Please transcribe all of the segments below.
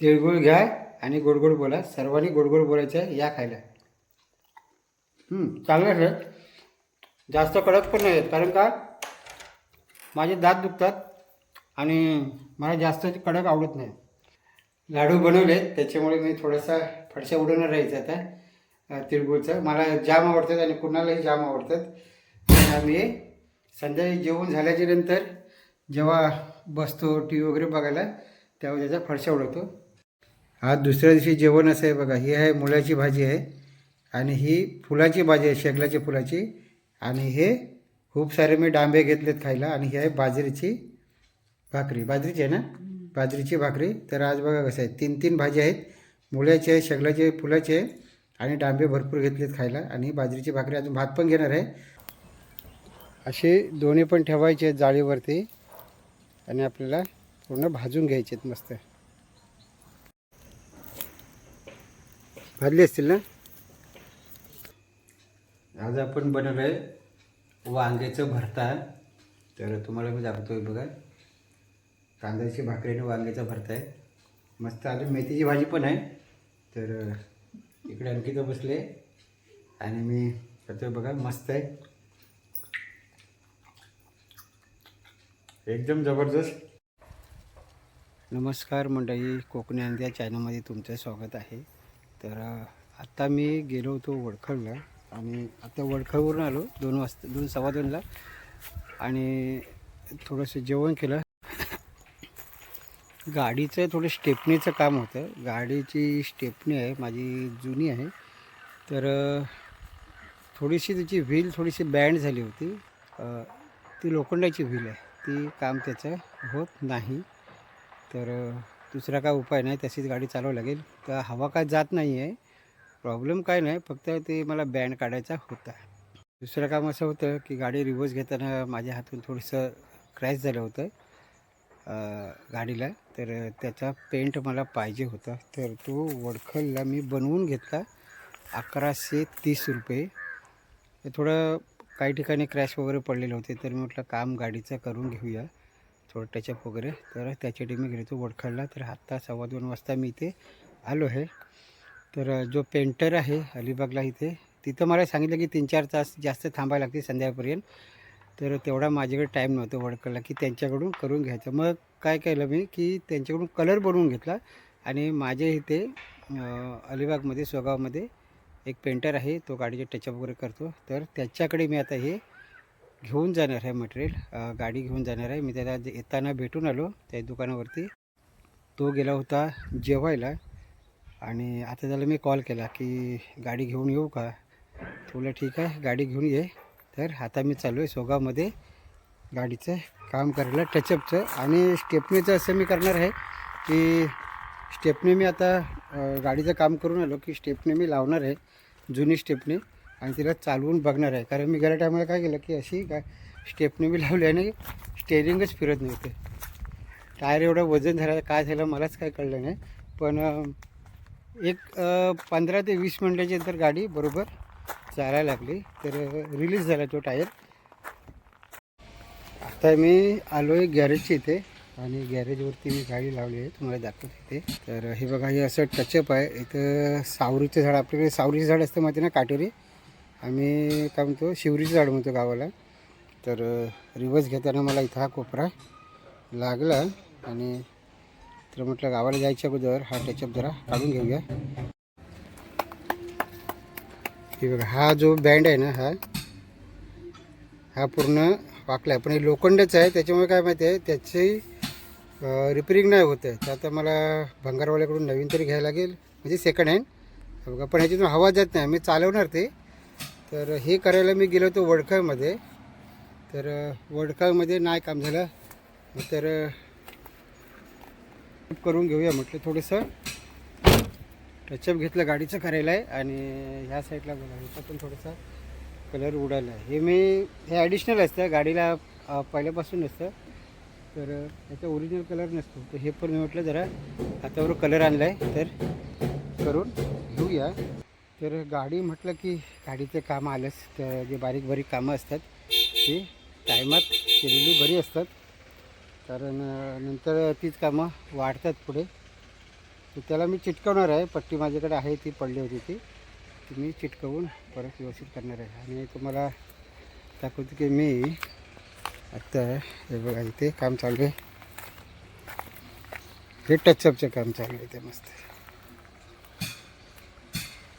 तिळगुळ घ्या आणि गोड गोड बोला. सर्वांनी गोडगोड बोलायचं आहे या खायला. चांगलं आहे सर जास्त कडक पण नाही आहेत कारण का? माझे दात दुखतात आणि मला जास्त कडक आवडत नाही. लाडू बनवले त्याच्यामुळे मी थोडासा फडशा उडवणार राहायचं आता तिळगुळचं. मला जाम आवडतात आणि कुणालाही जाम आवडतात. आणि आम्ही संध्याकाळी जेवण झाल्याच्यानंतर जेव्हा बसतो टी व्ही वगैरे बघायला तेव्हा त्याचा फडशा उडवतो. आज दुसऱ्या दिवशी जेवण असं आहे बघा. ही आहे मुळ्याची भाजी आहे आणि ही फुलाची भाजी आहे शेगलाच्या फुलाची. आणि हे खूप सारे मी डांबे घेतलेत खायला आणि ही आहे बाजरीची भाकरी. बाजरीची आहे ना? बाजरीची भाकरी. तर आज बघा कसं आहे. तीन तीन भाजी आहेत. मुळ्याची आहे शेगलाचे फुलाचे आहे आणि डांबे भरपूर घेतलेत खायला. आणि बाजरीची भाकरी अजून भात पण घेणार आहे. असे दोन्ही पण ठेवायचे आहेत जाळीवरती आणि आपल्याला पूर्ण भाजून घ्यायचे आहेत मस्त. भाजले असतील ना? आज आपण बनवलं आहे वांग्याचं भरता. तर तुम्हाला मी दाखवतोय बघा. कांद्याची भाकरी आणि वांग्याचा भरता आहे मस्त अजून मेथीची भाजी पण आहे. तर इकडे अंकिता बसले. आणि मी करतोय बघा मस्त आहे. एकदम जबरदस्त. नमस्कार मंडळी कोकणी अंध्या चॅनलमध्ये तुमचं स्वागत आहे. तर आत्ता मी गेलो होतो वडखळला आणि आता वडखळवरून आलो दोन वाजता दोन सव्वा दोनला. आणि थोडंसं जेवण केलं. गाडीचं थोडं स्टेपनीचं काम होतं. गाडीची स्टेपनी आहे माझी जुनी आहे. तर थोडीशी त्याची व्हील थोडीशी बँड झाली होती. ती लोखंडाची व्हील आहे. ती काम त्याचं होत नाही. तर दुसरा काय उपाय नाही तशीच गाडी चालवावी लागेल. तर हवा काय जात नाही आहे प्रॉब्लेम काय नाही फक्त ते मला बँड काढायचा होता. दुसरं काम असं होतं की गाडी रिव्हर्स घेताना माझ्या हातून थोडंसं क्रॅश झालं होतं गाडीला. तर त्याचा पेंट मला पाहिजे होता. तर तो वडखलला मी बनवून घेतला अकराशे तीस रुपये. थोडं काही ठिकाणी क्रॅश वगैरे पडलेले होते तर मी म्हटलं काम गाडीचं करून घेऊया. थोडं टचअप वगैरे. तर त्याच्यासाठी मी गेलो तो वडखळला. तर आत्ता सव्वा दोन वाजता मी इथे आलो आहे. तर जो पेंटर आहे अलिबागला इथे तिथं मला सांगितलं की तीन चार तास जास्त थांबायला लागते संध्याकाळपर्यंत. तर तेवढा माझ्याकडे टाईम नव्हतं वडकरला की त्यांच्याकडून करून घ्यायचं. मग काय केलं मी की त्यांच्याकडून कलर बनवून घेतला आणि माझ्या इथे अलिबागमध्ये स्वगावमध्ये एक पेंटर आहे. तो गाडीचे टचअप वगैरे करतो. तर त्याच्याकडे मी आता हे घेऊन जाणार आहे मटेरियल गाडी घेऊन जाणार आहे. मी त्याला जे- येताना भेटून आलो त्या दुकानावरती. तो गेला होता जेवायला आणि आता त्याला मी कॉल केला की गाडी घेऊन येऊ का? तुला ठीक आहे गाडी घेऊन ये. तर आता मी चालू आहे सोगावमध्ये गाडीचं काम करायला टचअपचं आणि स्टेपनीचं असं मी करणार आहे की स्टेपनी मी आता गाडीचं काम करून आलो की स्टेपनी मी लावणार आहे जुनी स्टेपनी आणि तिला चालवून बघणार आहे. कारण मी गेल्या टायमाला काय केलं की अशी काय स्टेपने बी लावली आणि स्टेरिंगच फिरत नव्हते. टायर एवढं वजन झालं काय झालं मलाच काय कळलं नाही. पण एक पंधरा ते वीस मिनटाच्या नंतर गाडी बरोबर चालायला लागली. तर रिलीज झाला तो टायर. आता मी आलो आहे गॅरेजच्या इथे आणि गॅरेजवरती मी गाडी लावली आहे. तुम्हाला दाखवते इथे. तर हे बघा हे असं टचअप आहे. इथं सावरीचं झाड आपल्याकडे सावरीचं झाड असतं माहिती ना काटेरी? आम्ही काय म्हणतो शिवरीचं झाड म्हणतो गावाला. तर रिवर्स घेताना मला इथं हा कोपरा लागला आणि तर म्हटलं गावाला जायच्या अगोदर हा टचअप जरा काढून घेऊया. हे बघा हा जो बँड आहे ना हा हा पूर्ण वाकला आहे पण हे लोखंडच आहे त्याच्यामुळे काय माहिती आहे त्याची रिपेरिंग नाही होत आहे. तर आता मला भंगारवाल्याकडून नवीन तरी घ्यायला लागेल. म्हणजे सेकंड हँड बघा पण ह्याच्यातून हवा जात नाही. मी चालवणार ते. तर हे करायला मी गेलो होतो वडखळमध्ये. तर वडखळमध्ये नाही काम झालं. तर करून घेऊया म्हटलं थोडंसं. टचअप घेतलं गाडीचं करायला आहे आणि ह्या साईडला बघा ह्याचा पण थोडंसं कलर उडाला आहे हे मी हे ॲडिशनल असतं. गाडीला पहिल्यापासून असतं तर ह्याचा याचा ओरिजिनल कलर नसतो. तर हे पण मी म्हटलं जरा हातावर कलर आणला आहे तर करून घेऊया. तर गाडी म्हटलं की गाडीचे काम आलंच तर जे बारीक बारीक कामं असतात ती टायमात केलेली बरी असतात. कारण नंतर तीच कामं वाढतात पुढे. तर त्याला मी चिटकवणार आहे पट्टी माझ्याकडे आहे ती पडली होती ती. ती मी चिटकवून परत व्यवस्थित करणार आहे. आणि तुम्हाला दाखवतो की मी आत्ता हे बघा इथे काम चालू आहे. हे टचअपचं काम चालू आहे ते मस्त.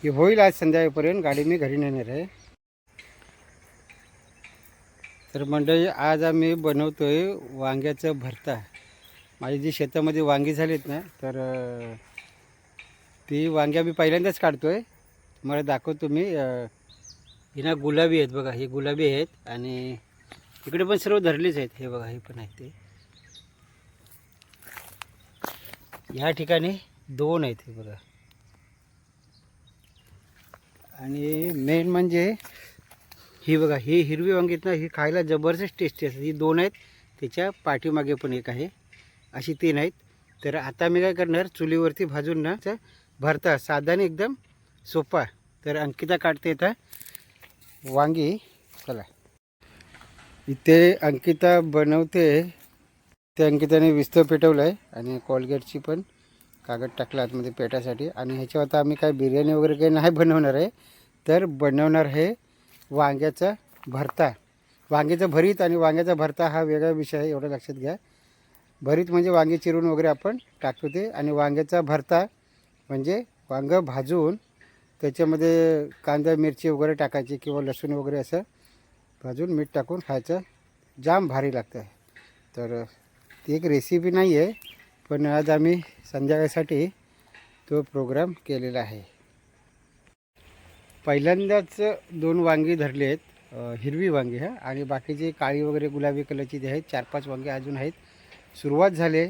हे होईल आज संध्याकाळपर्यंत गाडी मी घरी नेणार आहे. तर मंडळी आज आम्ही बनवतो आहे वांग्याचं भरता. माझी जी शेतामध्ये वांगी झालीत ना तर ती वांग्या मी पहिल्यांदाच काढतो आहे तुम्हाला दाखवतो मी हिना ना गुलाबी आहेत बघा ही गुलाबी आहेत आणि इकडे पण सर्व धरलीच आहेत. हे बघा हे पण आहेत ते. ह्या ठिकाणी दोन आहेत हे बघा. आणि मेन म्हणजे ही बघा ही हिरवी वांगीत ना ही खायला जबरदस्त टेस्टी असते. ही दोन आहेत त्याच्या पाठीमागे पण एक आहे. अशी तीन आहेत. तर आता मी काय करणार चुलीवरती भाजून ना तर भरता साधारण एकदम सोपा. तर अंकिता काढते येतं वांगी. चला. इथे अंकिता बनवते. ते अंकिताने विस्तव पेटवलं आहे आणि कोलगेटची पण कागद टाकला आतमध्ये पेटासाठी. आणि ह्याच्यावर आता आम्ही काय बिर्याणी वगैरे काही नाही बनवणार आहे. तर बनवणार हे वांग्याचा भरता. वांग्याचं भरीत आणि वांग्याचा भरता हा वेगळा विषय आहे एवढं लक्षात घ्या. भरीत म्हणजे वांगे चिरून वगैरे आपण टाकतो ते. आणि वांग्याचा भरता म्हणजे वांगं भाजून त्याच्यामध्ये कांदा मिरची वगैरे टाकायची किंवा लसूण वगैरे असं भाजून मीठ टाकून खायचं जाम भारी लागतं. तर ती एक रेसिपी नाही आहे पण आज आम्ही संध्याकाळसाठी तो प्रोग्राम केलेला आहे. पहिल्यांदाच दोन वांगी धरले आहेत हिरवी वांगी ह्या आणि बाकीचे काळी वगैरे गुलाबी कलरची जे आहेत चार पाच वांगे अजून आहेत. सुरुवात झाली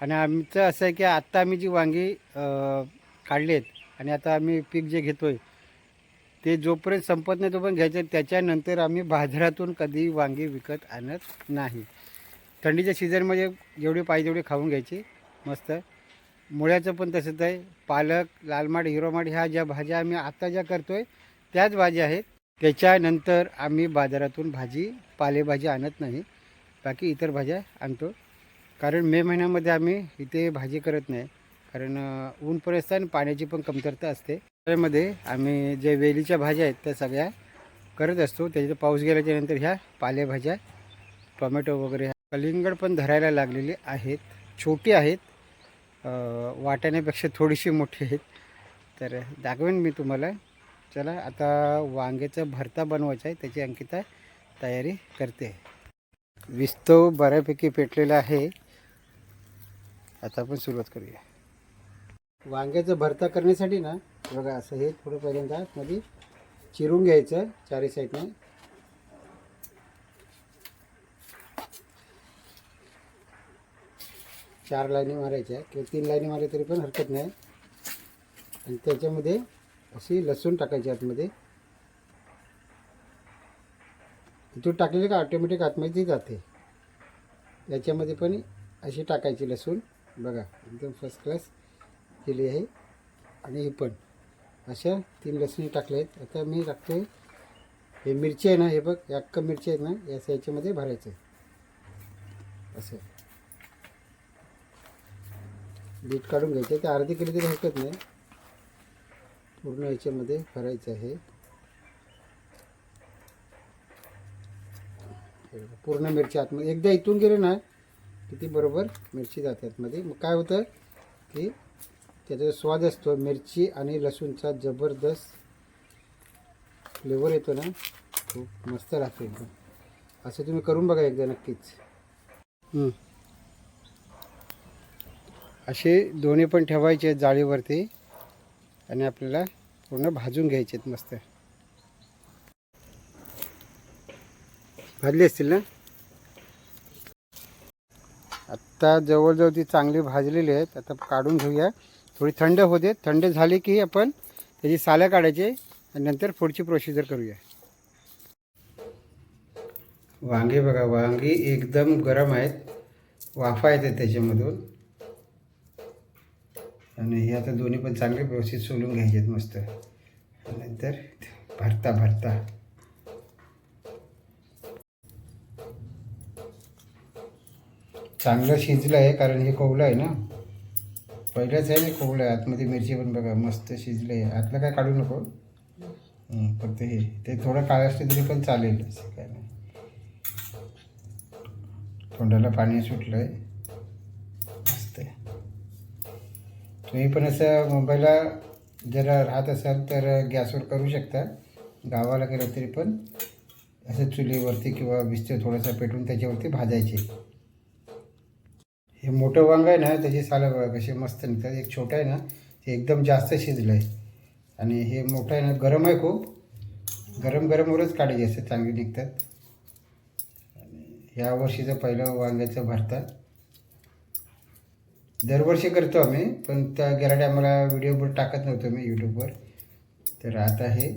आणि आमचं असं आहे की आत्ता आम्ही जी वांगी काढले काढली आहेत आणि आता आम्ही पीक जे घेतो आहे ते जोपर्यंत संपत नाही तोपर्यंत घ्यायचं त्याच्यानंतर आम्ही बाजारातून कधी वांगी विकत आणत नाही. थंडीच्या सीझनमध्ये जेवढी पाहिजे तेवढी खाऊन घ्यायची मस्त. मुळ्याचं पण तसंच आहे. पालक लालमाड हिरोमाड ह्या ज्या भाज्या आम्ही आता ज्या करतो आहे त्याच भाज्या आहेत. त्याच्यानंतर आम्ही बाजारातून भाजी पालेभाजी आणत नाही. बाकी इतर भाज्या आणतो. कारण मे महिन्यामध्ये आम्ही इथे भाजी करत नाही. कारण ऊन पण असतं आणि पाण्याची पण कमतरता असते. त्यामध्ये आम्ही जे वेलीच्या भाज्या आहेत त्या सगळ्या करत असतो. त्याच्यात पाऊस गेल्याच्यानंतर ह्या पालेभाज्या टोमॅटो वगैरे कलिंगड पण धरायला लागलेली आहेत. छोटी आहेत. अं, वाटाण्यापेक्षा थोडीशी मोठी आहेत. तर दाखवेन मी तुम्हाला. चला आता वांग्याचा भरता बनवायचा आहे. त्याची अंकिता तयारी करते. विस्तव बऱ्यापैकी पेटलेला आहे. आता आपण सुरुवात करूया. वांग्याचं भरता करण्यासाठी ना बघा असं हे थोडं पहिल्यांदा मध्ये चिरून घ्यायचं चारी साईडने. चार लाईनी मारायच्या किंवा तीन लाईनी मारल्या तरी पण हरकत नाही. आणि त्याच्यामध्ये अशी लसूण टाकायची आतमध्ये. इथून टाकलेली का ऑटोमॅटिक आतमध्ये ती जाते. याच्यामध्ये पण अशी टाकायची लसूण. बघा एकदम फर्स्ट क्लास केली आहे. आणि हे पण. अशा तीन लसणी टाकल्या आहेत. आता मी टाकतो हे मिरची आहे ना हे बघ या मिरची आहेत ना या याच्यामध्ये भरायचं आहे. असं. बीट काढून घ्यायचे. ते अर्धी केली तरी हरकत नाही. पूर्ण याच्यामध्ये भरायचं आहे. पूर्ण मिरची आतमध्ये. एकदा इथून गेले ना की ती बरोबर मिरची जाते आतमध्ये. मग काय होतं की त्याचा स्वाद असतो मिरची आणि लसूणचा जबरदस्त फ्लेवर येतो ना खूप मस्त राहतो एकदम. असं तुम्ही करून बघा एकदा नक्कीच. असे दोन्ही पण ठेवायचे आहेत जाळीवरती आणि आपल्याला पूर्ण भाजून घ्यायचे आहेत मस्त. भाजली असतील ना? आत्ता जवळजवळ ती चांगली भाजलेली आहेत. आता काढून घेऊया. थोडी थंड होते थंड झाली की आपण त्याची साल्या काढायची आणि नंतर पुढची प्रोसिजर करूया. वांगे बघा वांगी एकदम गरम आहेत. वाफा येते त्याच्यामधून. आणि हे आता दोन्ही पण चांगले व्यवस्थित सोलून घ्यायचे आहेत मस्त. नंतर भरता भरता. चांगलं शिजलं आहे कारण हे कोवलं आहे ना? पहिल्याच आहे ना आहे आतमध्ये मिरची पण बघा मस्त शिजलं आहे. आतलं काय काढू नको? फक्त हे. ते थोडं काळ असलं तरी पण चालेल असं काय नाही. तोंडाला पाणी सुटलं आहे मस्त आहे तुम्ही पण असं मुंबईला जर राहत असाल तर गॅसवर करू शकता. गावाला गेलं तरी पण असं चुलीवरती किंवा विस्ते थोडंसं पेटून त्याच्यावरती भाजायचे. हे मोठं वांग आहे ना त्याची सालं बघा कशी मस्त निघतात. एक छोटं आहे ना ते एकदम जास्त शिजलं आहे आणि हे मोठं आहे ना गरम आहे खूप. गरम गरमवरच काढायचे असते चांगली निघतात. आणि यावर्षीचं पहिलं वांग्याचं भरतात. दरवर्षी करतो आम्ही पण त्या गेल्या टायमाला व्हिडिओवर टाकत नव्हतो मी यूट्यूबवर. तर आता हे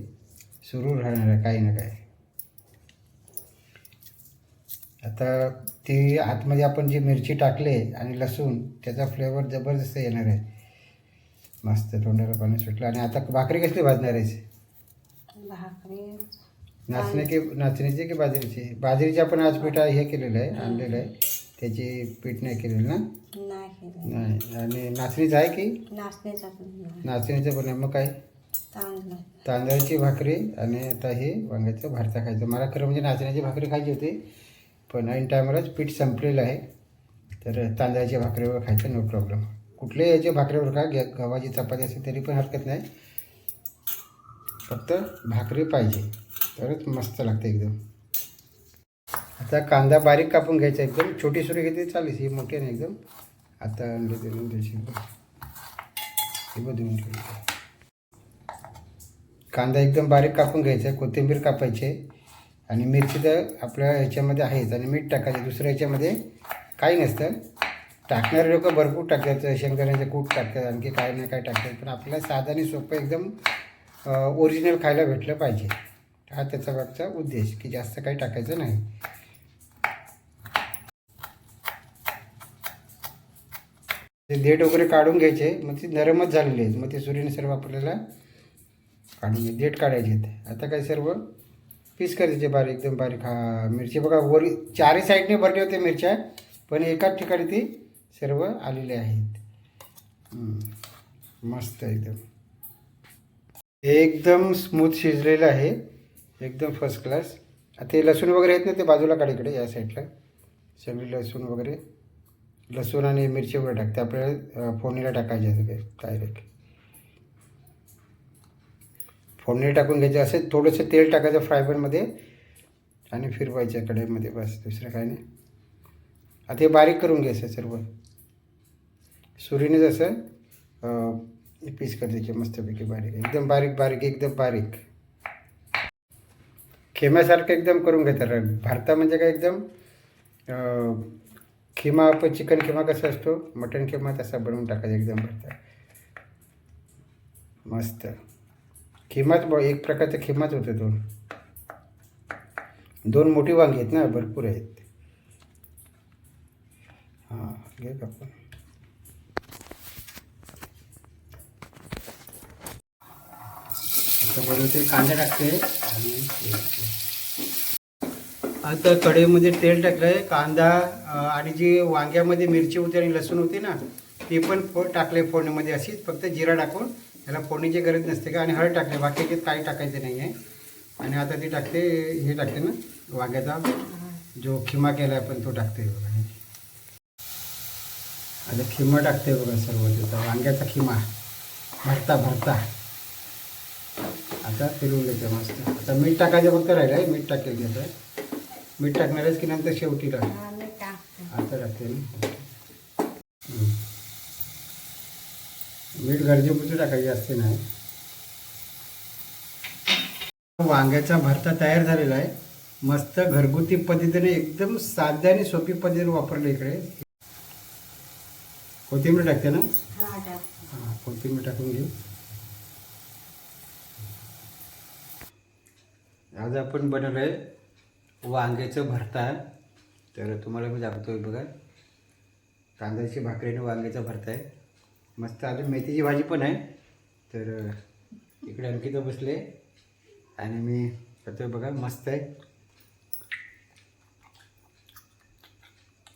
सुरू राहणार आहे काही ना काही. आता ती आतमध्ये आपण जी मिरची टाकले आणि लसूण त्याचा फ्लेवर जबरदस्त येणार आहे. मस्त तोंडाला पाणी सुटलं आणि आता भाकरी कसली भाजणार आहे भाकरी. नाचणे की नाचणीची की बाजरीची? बाजरीची आपण आज पीठ हे केलेलं आहे आणलेलं आहे. त्याची पीठ नाही केलेलं ना? नाही केलं नाही. आणि नाचणीचं आहे की? नाचण्याचा पण नाही. नाचणीचं पण आहे. मग काय? तांदूळ. तांदळाची भाकरी आणि आता हे वांग्याचं भरता खायचं. मला खरं म्हणजे नाचण्याची भाकरी खायची होती पण ऐन टायमालाच पीठ संपलेलं आहे. तर तांदळाच्या भाकरीवर खायचं नो प्रॉब्लेम कुठल्याही याच्या भाकरीवर खा. गव्हाची चपाती असेल तरी पण हरकत नाही. फक्त भाकरी पाहिजे. तरच मस्त लागते एकदम. आता कांदा बारीक कापून घ्यायचा एकदम. छोटी सुरी घेतली चालेल. ही मोठी आहे ना एकदम. आता अंडे देऊन त्याची हे बदलून कांदा एकदम बारीक कापून घ्यायचा आहे. कोथिंबीर कापायची आणि मिरची तर आपल्या ह्याच्यामध्ये आहेच. आणि मीठ टाकायचं. दुसऱ्या ह्याच्यामध्ये काही नसतं. टाकणारे लोक भरपूर टाकतात. शेंगदाण्याचे कूट टाकतात. आणखी काय नाही काय टाकतात. पण आपल्याला साधं आणि सोपं एकदम ओरिजिनल खायला भेटलं पाहिजे. हा त्याचा मागचा उद्देश की जास्त काही टाकायचं नाही. ते देठ वगैरे काढून घ्यायचे मग ती नरमच झालेली आहेत. मग ते सूर्याने सर्व आपल्याला काढून देठ काढायचे आहेत. आता काय सर्व पीस करायचे बारीक एकदम बारीक. हा मिरची बघा वर चारही साईडने भरले होते मिरच्या पण एकाच ठिकाणी ती सर्व आलेले आहेत. मस्त एकदम. एकदम स्मूथ शिजलेलं आहे. एकदम फर्स्ट क्लास आता ते लसूण वगैरे आहेत ना ते बाजूला काढ या साईडला सगळी लसूण वगैरे. लसूण आणि मिरची वगैरे टाकते. आपल्याला फोडणीला टाकायचे असते डायरेक्ट फोडणी टाकून घ्यायचं असं थोडंसं तेल टाकायचं फ्रायपॅनमध्ये आणि फिरवायचं कढईमध्ये बस. दुसरं काही नाही. आता हे बारीक करून घ्यायचं सर्व. सुरीने जसं पीस कर द्यायचे मस्तपैकी बारीक. एकदम बारीक बारीक एकदम बारीक. खेम्यासारखं एकदम करून घेतात. भारता म्हणजे काय एकदम खिमा आपण चिकन खिमा कसा असतो? मटण खिमा तसा बनवून टाकायचा एकदम भरता. मस्त. खिमाच ब एक प्रकारचा खिमाच होतो दोन. दोन मोठी वांगी आहेत ना भरपूर आहेत. हां घे का आता बनवते कांदा टाकते. आणि आता कढईमध्ये तेल टाकलं आहे कांदा आणि जी वांग्यामध्ये मिरची होती आणि लसूण होती ना ती पण फो टाकले फोडणीमध्ये अशीच फक्त जिरा टाकून याला फोडणीची गरज नसते का आणि हळद टाकले बाकीचे काही टाकायचे नाही आहे आणि आता ती टाकते हे टाकते ना वांग्याचा जो खिमा केला आहे पण तो टाकते बघा. आता खिमा टाकते बघा सर्व त्याचा वांग्याचा खिमा भरता भरता. आता फिरवून घेते मस्त. आता मीठ टाकायचं फक्त राहिलं आहे मीठ टाकेल घेतं मीठ टाकणारच की नंतर शेवटी टाक. हा, मी टाकते. आता टाकते ना. मीठ गरजेपुरती टाकायची असते नाही. वांग्याचा भरता तयार झालेला आहे. मस्त घरगुती पद्धतीने एकदम साध्या आणि सोपी पद्धतीने वापरलं इकडे. कोथिंबीर टाकते ना? हा हां कोथिंबीर टाकून घेऊ आज आपण बनवलं आहे वांग्याचं भरता तर तुम्हाला मी दाखवतो बघा. तांदळाची भाकरीने वांग्याचा भरता आहे मस्त अजून मेथीची भाजी पण आहे. तर इकडे अंकित बसले. आणि मी करतोय बघा मस्त आहे.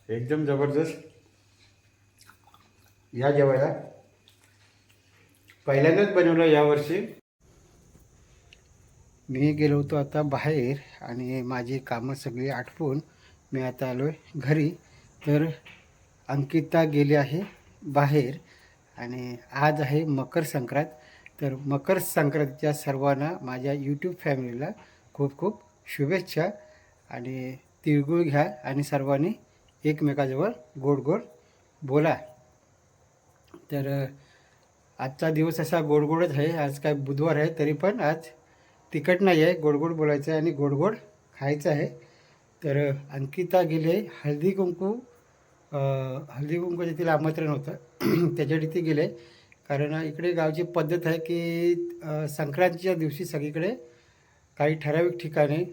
एकदम जबरदस्त. या जेवायला. पहिल्यांदाच बनवलं यावर्षी मी गेलो होतो आता बाहेर आणि माझी कामं सगळी आटपून मी आता आलो आहे घरी. तर अंकिता गेली आहे बाहेर आणि आज आहे मकर संक्रांत. तर मकर संक्रांतीच्या सर्वांना माझ्या यूट्यूब फॅमिलीला खूप खूप शुभेच्छा आणि तिळगुळ घ्या आणि सर्वांनी एकमेकाजवळ गोड गोड बोला. तर आजचा दिवस असा गोडगोडच आहे. आज काय बुधवार आहे तरी पण आज तिखट नाही आहे गोडगोड बोलायचं आहे आणि गोडगोड खायचं आहे. तर अंकिता गेले हळदी कुंकू हळदी कुंकूचं तिला आमंत्रण होतं. त्याच्यासाठी ती गेले. कारण इकडे गावची पद्धत आहे की संक्रांतीच्या दिवशी सगळीकडे काही ठराविक ठिकाणी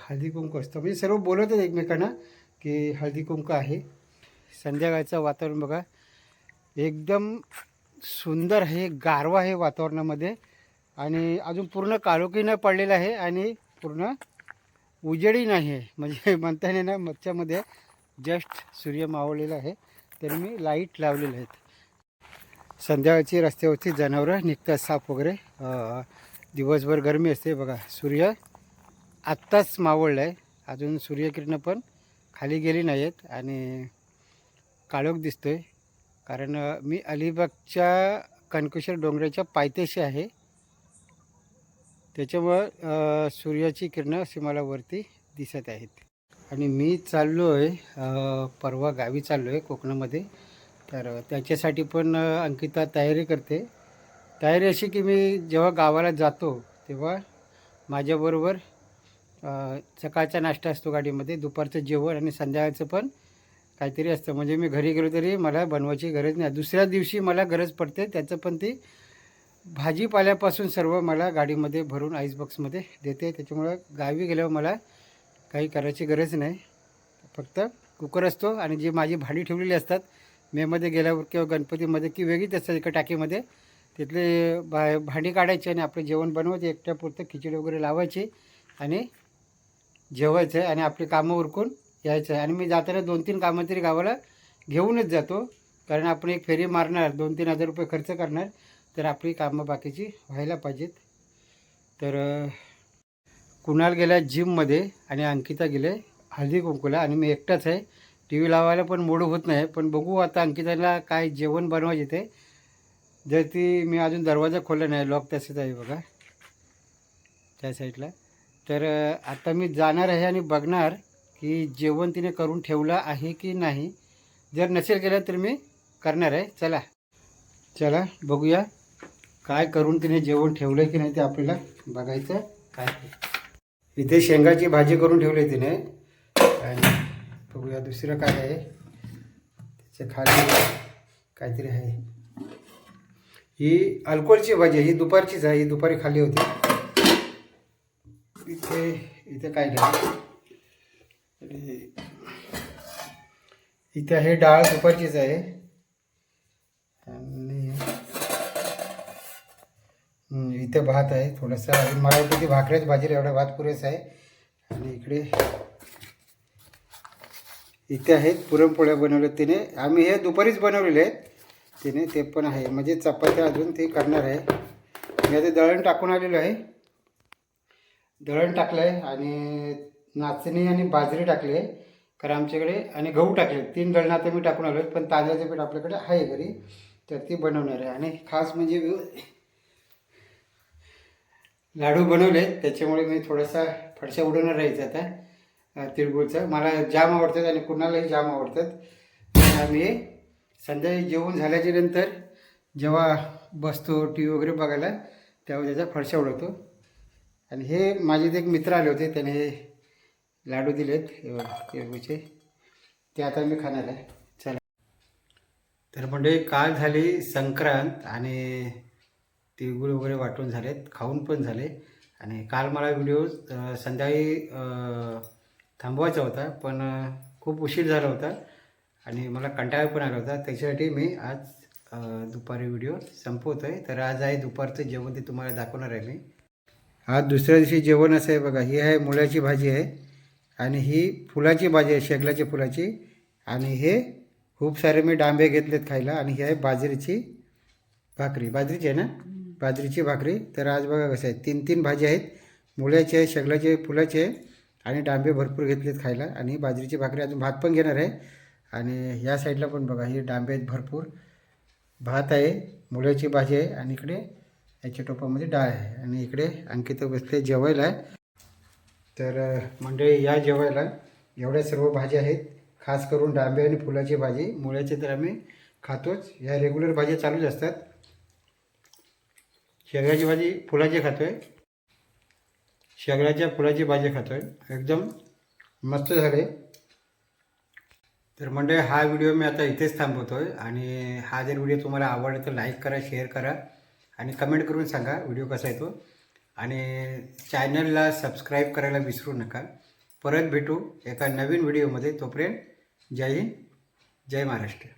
हळदी कुंकू असतं. म्हणजे सर्व बोलवतात एकमेकांना की हळदी कुंकू आहे. संध्याकाळचं वातावरण बघा. एकदम सुंदर हे गारवा आहे वातावरणामध्ये आणि अजून पूर्ण काळोखी नाही पडलेलं आहे आणि पूर्ण उजेडही नाही आहे. म्हणजे म्हणता येईल ना मच्छामध्ये जस्ट सूर्य मावळलेला आहे. तरी मी लाइट लावलेले आहेत. संध्याकाळची रस्त्यावरची जनावरं निघतात साप वगैरे. दिवसभर गरमी असते. बघा सूर्य आत्ताच मावळलं आहे अजून सूर्यकिरणं पण खाली गेली नाही आहेत आणि काळोख दिसतो आहे कारण मी अलिबागच्या कणकुशर डोंगराच्या पायथ्याशी आहे. त्याच्यामुळं सूर्याची किरणं अशी मला वरती दिसत आहेत. आणि मी चाललो आहे परवा गावी चाललो आहे कोकणामध्ये. तर त्याच्यासाठी पण अंकिता तयारी करते. तयारी अशी की मी जेव्हा गावाला जातो तेव्हा माझ्याबरोबर सकाळचा नाश्ता असतो गाडीमध्ये दुपारचं जेवण आणि संध्याकाळचं पण काहीतरी असतं. म्हणजे मी घरी गेलो तरी मला बनवायची गरज नाही. दुसऱ्या दिवशी मला गरज पडते त्याचं पण ती भाजीपाल्यापासून सर्व मला गाडीमध्ये भरून आईस बॉक्समध्ये देते. त्याच्यामुळं गावी गेल्यावर मला काही करायची गरज नाही. फक्त कुकर असतो आणि जी माझी भांडी ठेवलेली असतात मेमध्ये गेल्यावर किंवा गणपतीमध्ये की वेगळीच असतात एका टाकीमध्ये तिथले भा भांडी काढायची आणि आपलं जेवण बनवायचे एकट्यापुरतं खिचडी वगैरे लावायची आणि जेवायचं आहे आणि आपली कामं उरकून यायचं. आहे आणि मी जाताना दोन तीन कामं तरी गावाला घेऊनच जातो. कारण आपण एक फेरी मारणार दोन तीन हजार रुपये खर्च करणार. तर आपली कामं बाकीची व्हायला पाहिजेत. तर कुणाल गेला जिममध्ये आणि अंकिता गेले हळदी कुंकूला आणि मी एकटाच आहे. टी व्ही लावायला पण मूड होत नाही पण बघू आता अंकिताला काय जेवण बनवायचे ते. जर ती मी अजून दरवाजा खोलला नाही लॉक तसेच आहे बघा. त्या साईडला. तर आता मी जाणार आहे आणि बघणार की जेवण तिने करून ठेवलं आहे की नाही. जर नसेल केलं तर मी करणार आहे. चला. चला बघूया. काय करून तिने जेवण ठेवलं की नाही ते आपल्याला बघायचं काय इथे शेंगाची भाजी करून ठेवली तिने. आणि बघूया दुसरं काय आहे. त्याच्याखाली काहीतरी आहे. ही अल्कोहोलची भाजी आहे ही दुपारचीच आहे ही दुपारी खाली होती. इथे इथे काय नाही. आणि इथे आहे डाळ दुपारचीच आहे आणि हम्म, इथे भात आहे थोडासा आणि मला वाटतं भाकऱ्याच भाजी एवढा भात पुरेसा आहे. आणि इकडे इथे आहेत पुरणपोळ्या बनवल्या तिने. आम्ही हे दुपारीच बनवलेले आहेत. तिने ते पण आहे. म्हणजे चपात्या अजून ते करणार आहे. मी आता दळण टाकून आलेलो आहे. दळण टाकलं आहे आणि नाचणी आणि बाजरी टाकली आहे. कारण आमच्याकडे आणि गहू टाकले तीन दळणं आता मी टाकून आलो आहे पण तांदळाचं पीठ आपल्याकडे आहे घरी. तर ती बनवणार आहे. आणि खास म्हणजे लाडू बनवले त्याच्यामुळे मी थोडासा फडशा उडवणार राहायचं आता अं, तिळगुळचं. मला जाम आवडतात आणि कुणालाही जाम आवडतात. आम्ही संध्याकाळी जेवण झाल्याच्यानंतर जेव्हा बसतो टी व्ही वगैरे बघायला तेव्हा त्याचा फडशा उडवतो. आणि हे माझे ते एक मित्र आले होते त्याने हे लाडू दिलेत तिळगुळचे. ते आता मी खाणार आहे. चला. तर म्हणजे काल झाली संक्रांत आणि तिळगुळ वगैरे वाटून झालेत खाऊन पण झाले. आणि काल मला व्हिडिओ संध्याकाळी थांबवायचा होता पण खूप उशीर झाला होता आणि मला कंटाळा पण आला होता. त्याच्यासाठी मी आज दुपारी व्हिडिओ संपवतो आहे तर आज आहे दुपारचं जेवण ते तुम्हाला दाखवणार आहे मी. आज दुसऱ्या दिवशी जेवण असं आहे बघा ही आहे मुळ्याची भाजी आहे आणि ही फुलाची भाजी आहे शेगलाच्या फुलाची. आणि हे खूप सारे मी डांबे घेतलेत खायला आणि ही आहे बाजरीची भाकरी. बाजरीची आहे ना? बाजरीची भाकरी. तर आज बघा कसं आहे तीन तीन भाज्या आहेत. मुळ्याचे आहे शेगलाचे फुलाचे आहे आणि डांबे भरपूर घेतलेत खायला. आणि बाजरीची भाकरी अजून भात पण घेणार आहे. आणि या साईडला पण बघा हे डांबे आहेत भरपूर. भात आहे मुळ्याची भाजी आहे आणि इकडे याच्या टोपामध्ये डाळ आहे. आणि इकडे अंकित बसले जेवायला. आहे तर मंडळी या जेवायला एवढ्या सर्व भाज्या आहेत. खास करून डांबे आणि फुलाची भाजी. मुळ्याची तर आम्ही खातोच. या रेग्युलर भाज्या चालूच असतात. शेगड्याची भाजी फुलाची खातो आहे शेगड्याच्या फुलाची भाजी खातो आहे एकदम मस्त झाले. तर मंडळी हा व्हिडिओ मी आता इथेच थांबवतो आहे आणि हा जर व्हिडिओ तुम्हाला आवडला तर लाईक करा शेअर करा आणि कमेंट करून सांगा व्हिडिओ कसा आहे तो. आणि चॅनलला सबस्क्राईब करायला विसरू नका. परत भेटू एका नवीन व्हिडिओमध्ये. तोपर्यंत जय हिंद जय महाराष्ट्र.